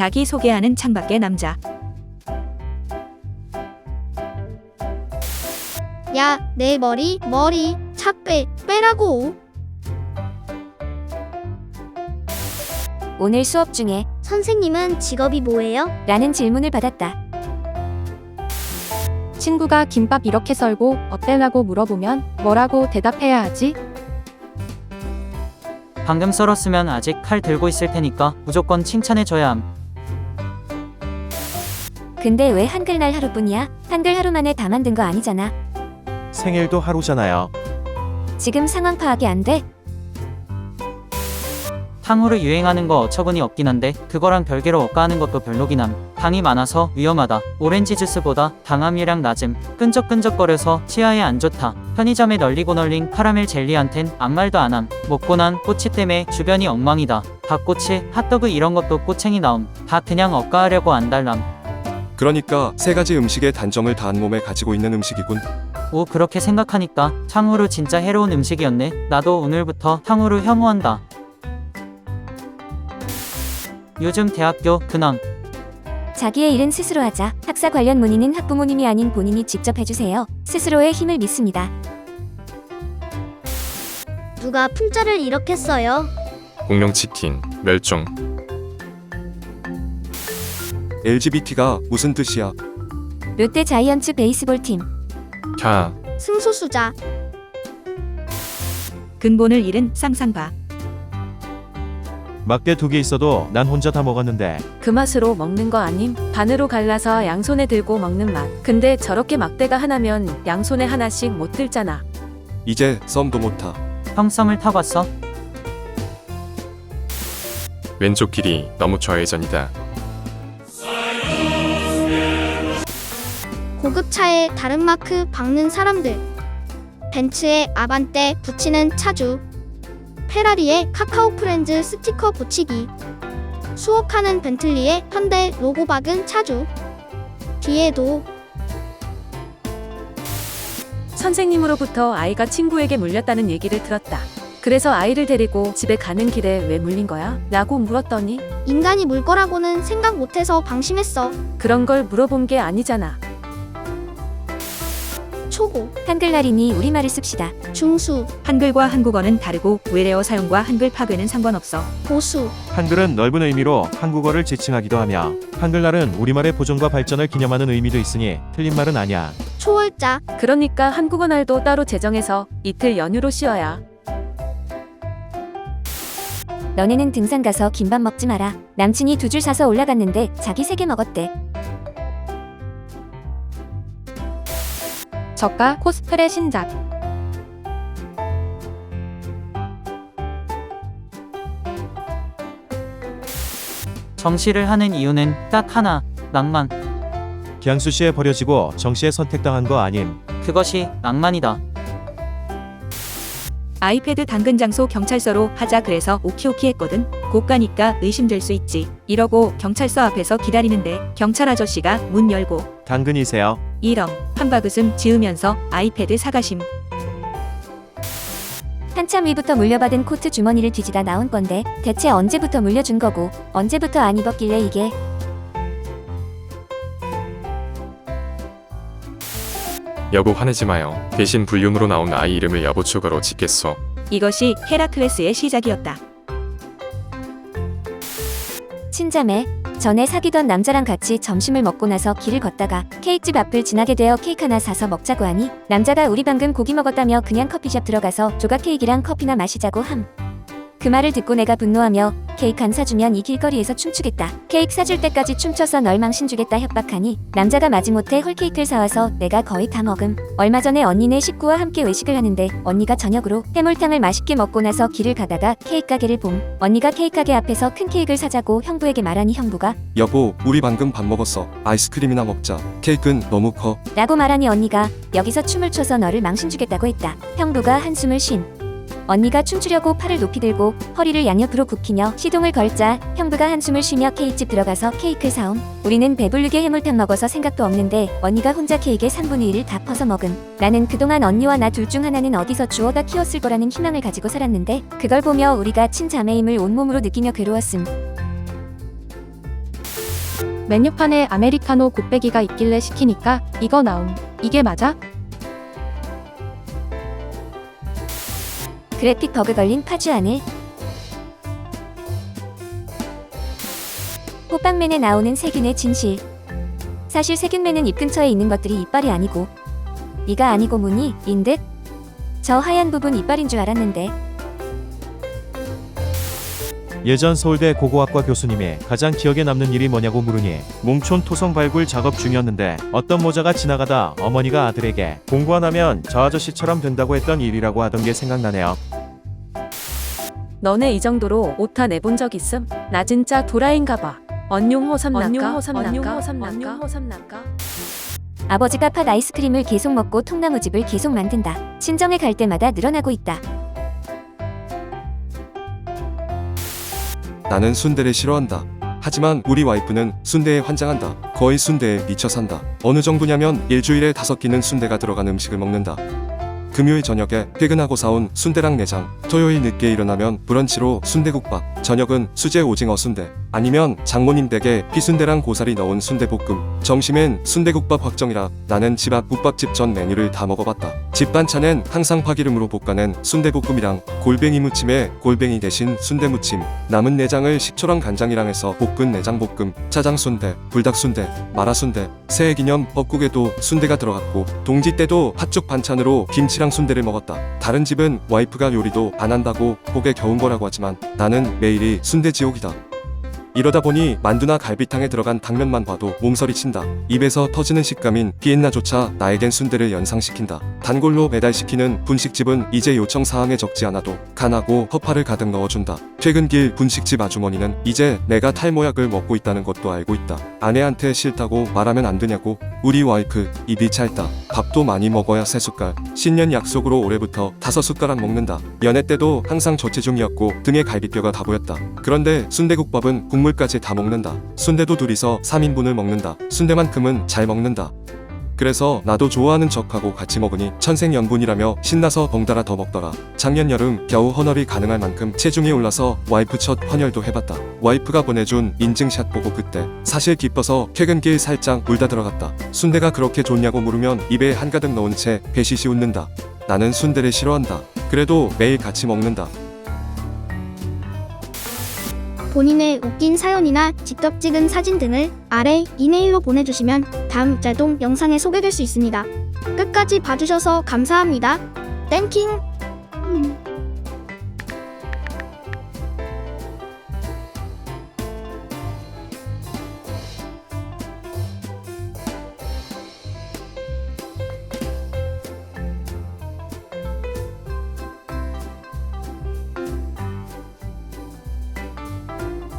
자기 소개하는 창밖의 남자. 야, 내 머리, 머리, 차 빼, 빼라고. 오늘 수업 중에 선생님은 직업이 뭐예요? 라는 질문을 받았다. 친구가 김밥 이렇게 썰고 어때라고 물어보면 뭐라고 대답해야 하지? 방금 썰었으면 아직 칼 들고 있을 테니까 무조건 칭찬해줘야 함. 근데 왜 한글날 하루뿐이야? 한글 하루 만에 다 만든 거 아니잖아. 생일도 하루잖아요. 지금 상황 파악이 안 돼? 탕후루 유행하는 거 어처구니 없긴 한데 그거랑 별개로 억가하는 것도 별로긴 함. 당이 많아서 위험하다. 오렌지 주스보다 당함이랑 낮음. 끈적끈적거려서 치아에 안 좋다. 편의점에 널리고 널린 카라멜 젤리한텐 아무 말도 안 함. 먹고 난 꼬치 때문에 주변이 엉망이다. 닭꼬치, 핫도그 이런 것도 꼬챙이 나옴. 다 그냥 억가하려고 안 달람. 그러니까 세 가지 음식의 단점을 다한 몸에 가지고 있는 음식이군. 오 그렇게 생각하니까 탕후루 진짜 해로운 음식이었네. 나도 오늘부터 탕후루 혐오한다. 요즘 대학교 근황 자기의 일은 스스로 하자. 학사 관련 문의는 학부모님이 아닌 본인이 직접 해주세요. 스스로의 힘을 믿습니다. 누가 품자를 이렇게 써요? 공룡치킨, 멸종, LGBT가 무슨 뜻이야? 롯데 자이언츠 베이스볼 팀. 캬, 승소수자. 근본을 잃은 쌍쌍바. 막대 두 개 있어도 난 혼자 다 먹었는데 그 맛으로 먹는 거 아님? 반으로 갈라서 양손에 들고 먹는 맛. 근데 저렇게 막대가 하나면 양손에 하나씩 못 들잖아. 이제 썸도 못 타. 형 썸을 타봤어? 왼쪽 길이 너무 좌회전이다. 고급 차에 다른 마크 박는 사람들. 벤츠에 아반떼 붙이는 차주. 페라리에 카카오 프렌즈 스티커 붙이기. 수옥하는 벤틀리에 현대 로고 박은 차주. 뒤에도 선생님으로부터 아이가 친구에게 물렸다는 얘기를 들었다. 그래서 아이를 데리고 집에 가는 길에 왜 물린 거야? 라고 물었더니 인간이 물 거라고는 생각 못해서 방심했어. 그런 걸 물어본 게 아니잖아. 초고, 한글날이니 우리말을 씁시다. 중수, 한글과 한국어는 다르고 외래어 사용과 한글 파괴는 상관없어. 고수, 한글은 넓은 의미로 한국어를 지칭하기도 하며 한글날은 우리말의 보존과 발전을 기념하는 의미도 있으니 틀린 말은 아니야. 초월자, 그러니까 한국어 날도 따로 제정해서 이틀 연휴로 쉬어야. 너네는 등산 가서 김밥 먹지 마라. 남친이 두 줄 사서 올라갔는데 자기 세 개 먹었대. 저가 코스프레 신작. 정시를 하는 이유는 딱 하나. 낭만. 기양수 씨에 버려지고 정 씨에 선택당한 거 아님. 그것이 낭만이다. 아이패드 당근 장소 경찰서로 하자 그래서 오키오키 했거든. 고가니까 의심될 수 있지. 이러고 경찰서 앞에서 기다리는데 경찰 아저씨가 문 열고 당근이세요. 이럼 한바그음 지으면서 아이패드 사가심. 한참 위부터 물려받은 코트 주머니를 뒤지다 나온 건데 대체 언제부터 물려준 거고 언제부터 안 입었길래 이게 여보 화내지 마요. 대신 불륜으로 나온 아이 이름을 여보 추가로 짓겠소. 이것이 헤라클레스의 시작이었다. 친자매 전에 사귀던 남자랑 같이 점심을 먹고 나서 길을 걷다가 케이크집 앞을 지나게 되어 케이크 하나 사서 먹자고 하니 남자가 우리 방금 고기 먹었다며 그냥 커피숍 들어가서 조각 케이크랑 커피나 마시자고 함. 그 말을 듣고 내가 분노하며 케이크 안 사주면 이 길거리에서 춤추겠다. 케이크 사줄 때까지 춤춰서 널 망신 주겠다 협박하니 남자가 마지못해 홀케이크를 사와서 내가 거의 다 먹음. 얼마 전에 언니네 식구와 함께 외식을 하는데 언니가 저녁으로 해물탕을 맛있게 먹고 나서 길을 가다가 케이크 가게를 봄. 언니가 케이크 가게 앞에서 큰 케이크를 사자고 형부에게 말하니 형부가 여보, 우리 방금 밥 먹었어. 아이스크림이나 먹자. 케이크는 너무 커. 라고 말하니 언니가 여기서 춤을 춰서 너를 망신 주겠다고 했다. 형부가 한숨을 쉰. 언니가 춤추려고 팔을 높이 들고 허리를 양옆으로 굽히며 시동을 걸자 형부가 한숨을 쉬며 케이크집 들어가서 케이크 사옴. 우리는 배부르게 해물탕 먹어서 생각도 없는데 언니가 혼자 케이크의 3분의 1을 다 퍼서 먹음. 나는 그동안 언니와 나 둘 중 하나는 어디서 주워다 키웠을 거라는 희망을 가지고 살았는데 그걸 보며 우리가 친자매임을 온몸으로 느끼며 괴로웠음. 메뉴판에 아메리카노 곱빼기가 있길래 시키니까 이거 나옴. 이게 맞아? 그래픽 버그 걸린 파주 하늘. 호빵맨에 나오는 세균의 진실. 사실 세균맨은 입 근처에 있는 것들이 이빨이 아니고 이가 아니고 무늬 인 듯. 저 하얀 부분 이빨인 줄 알았는데 예전 서울대 고고학과 교수님의 가장 기억에 남는 일이 뭐냐고 물으니 몽촌 토성 발굴 작업 중이었는데 어떤 모자가 지나가다 어머니가 아들에게 공부 안 하면 저 아저씨처럼 된다고 했던 일이라고 하던 게 생각나네요. 너네 이 정도로 오타 내본 적 있음? 나 진짜 도라인가 봐. 언용 호삼 낙가. 언용 호삼 낙가. 언용 호삼 낙가. 언용 호삼 낙가. 아버지가 팥 아이스크림을 계속 먹고 통나무집을 계속 만든다. 친정에 갈 때마다 늘어나고 있다. 나는 순대를 싫어한다. 하지만 우리 와이프는 순대에 환장한다. 거의 순대에 미쳐 산다. 어느 정도냐면 일주일에 다섯 끼는 순대가 들어간 음식을 먹는다. 금요일 저녁에 퇴근하고 사온 순대랑 내장, 토요일 늦게 일어나면 브런치로 순대국밥, 저녁은 수제 오징어 순대, 아니면 장모님 댁에 피순대랑 고사리 넣은 순대볶음, 점심엔 순대국밥 확정이라 나는 집 앞 국밥집 전 메뉴를 다 먹어봤다. 집 반찬엔 항상 파기름으로 볶아낸 순대볶음이랑 골뱅이 무침에 골뱅이 대신 순대무침, 남은 내장을 식초랑 간장이랑 해서 볶은 내장볶음, 짜장순대, 불닭순대, 마라순대, 새해 기념 뻐국에도 순대가 들어갔고 동지 때도 팥죽 반찬으로 김치랑 순대를 먹었다. 다른 집은 와이프가 요리도 안 한다고 복에 겨운 거라고 하지만 나는 매일이 순대 지옥이다. 이러다 보니 만두나 갈비탕에 들어간 당면만 봐도 몸서리 친다. 입에서 터지는 식감인 비엔나조차 나에겐 순대를 연상시킨다. 단골로 배달시키는 분식집은 이제 요청 사항에 적지 않아도 간하고 허파를 가득 넣어준다. 퇴근길 분식집 아주머니는 이제 내가 탈모약을 먹고 있다는 것도 알고 있다. 아내한테 싫다고 말하면 안 되냐고 우리 와이프 입이 짧다. 밥도 많이 먹어야 세 숟갈. 신년 약속으로 올해부터 다섯 숟가락 먹는다. 연애 때도 항상 저체중이었고 등에 갈비뼈가 다 보였다. 그런데 순대국밥은 국물까지 다 먹는다. 순대도 둘이서 3인분을 먹는다. 순대만큼은 잘 먹는다. 그래서 나도 좋아하는 척하고 같이 먹으니 천생연분이라며 신나서 덩달아 더 먹더라. 작년 여름 겨우 헌혈이 가능할 만큼 체중이 올라서 와이프 첫 헌혈도 해봤다. 와이프가 보내준 인증샷 보고 그때 사실 기뻐서 퇴근길 살짝 울다 들어갔다. 순대가 그렇게 좋냐고 물으면 입에 한가득 넣은 채 배시시 웃는다. 나는 순대를 싫어한다. 그래도 매일 같이 먹는다. 본인의 웃긴 사연이나 직접 찍은 사진 등을 아래 이메일로 보내주시면 다음 짤동 영상에 소개될 수 있습니다. 끝까지 봐주셔서 감사합니다. 땡킹!